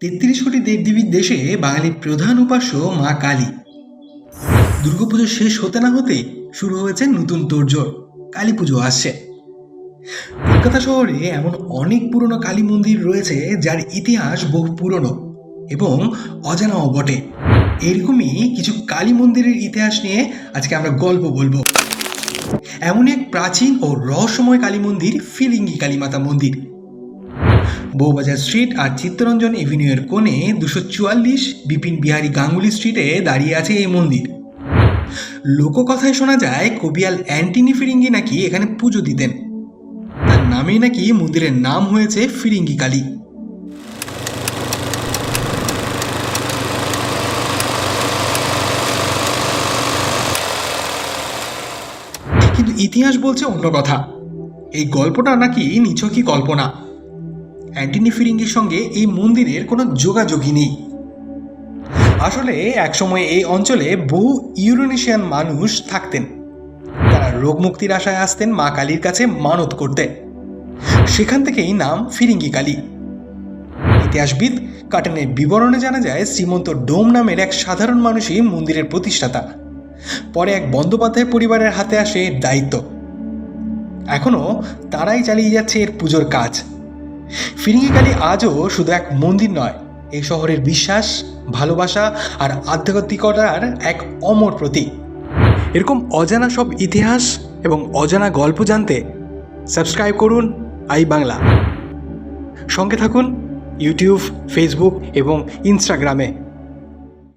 তেত্রিশ কোটি দেবদেবীর দেশে বাঙালির প্রধান উপাস্য মা কালী। দুর্গাপুজো শেষ হতে না হতে শুরু হয়েছে নতুন তোড়জোড়। কালী পুজো আসছে। কলকাতা শহরে এমন অনেক পুরনো কালী মন্দির রয়েছে যার ইতিহাস বহু পুরনো এবং অজানাও বটে। এরকমই কিছু কালী মন্দিরের ইতিহাস নিয়ে আজকে আমরা গল্প বলব। এমন এক প্রাচীন ও রহস্যময় কালী মন্দির ফিলিঙ্গি কালীমাতা মন্দির। বউবাজার স্ট্রিট আর চিত্তরঞ্জন এভিনিউয়ের কোণে দুশো চুয়াল্লিশ বিপিন বিহারী গাঙ্গুলি স্ট্রিটে দাঁড়িয়ে আছে এই মন্দির। লোককথায় শোনা যায় কবিয়াল অ্যান্টিনি ফিরিঙ্গি নাকি এখানে পুজো দিতেন। তার নামেই নাকি মন্দিরের নাম হয়েছে ফিরিঙ্গি কালী। কিন্তু ইতিহাস বলছে অন্য কথা। এই গল্পটা নাকি নিছকই কল্পনা। অ্যান্টনি ফিরিঙ্গির সঙ্গে এই মন্দিরের কোনো যোগাযোগই নেই। আসলে একসময় এই অঞ্চলে বহু ইউরোনেশিয়ান মানুষ থাকতেন। তারা রোগমুক্তির আশায় আসতেন মা কালীর কাছে মানত করতে সেখান থেকেই নাম ফিরিঙ্গি কালী। ইতিহাসবিদ কাটেনের বিবরণে জানা যায়, শ্রীমন্ত ডোম নামের এক সাধারণ মানুষই মন্দিরের প্রতিষ্ঠাতা। পরে এক বন্দ্যোপাধ্যায় পরিবারের হাতে আসে দায়িত্ব। এখনও তারাই চালিয়ে যাচ্ছে এর পুজোর কাজ। ফিরিঙ্গি কালী আজও শুধু এক মন্দির নয় এই শহরের বিশ্বাস, ভালোবাসা আর আধ্যাত্মিকতার এক অমর প্রতীক। এরকম অজানা সব ইতিহাস এবং অজানা গল্প জানতে সাবস্ক্রাইব করুন আই বাংলা। সঙ্গে থাকুন ইউটিউব, ফেসবুক এবং ইনস্টাগ্রামে।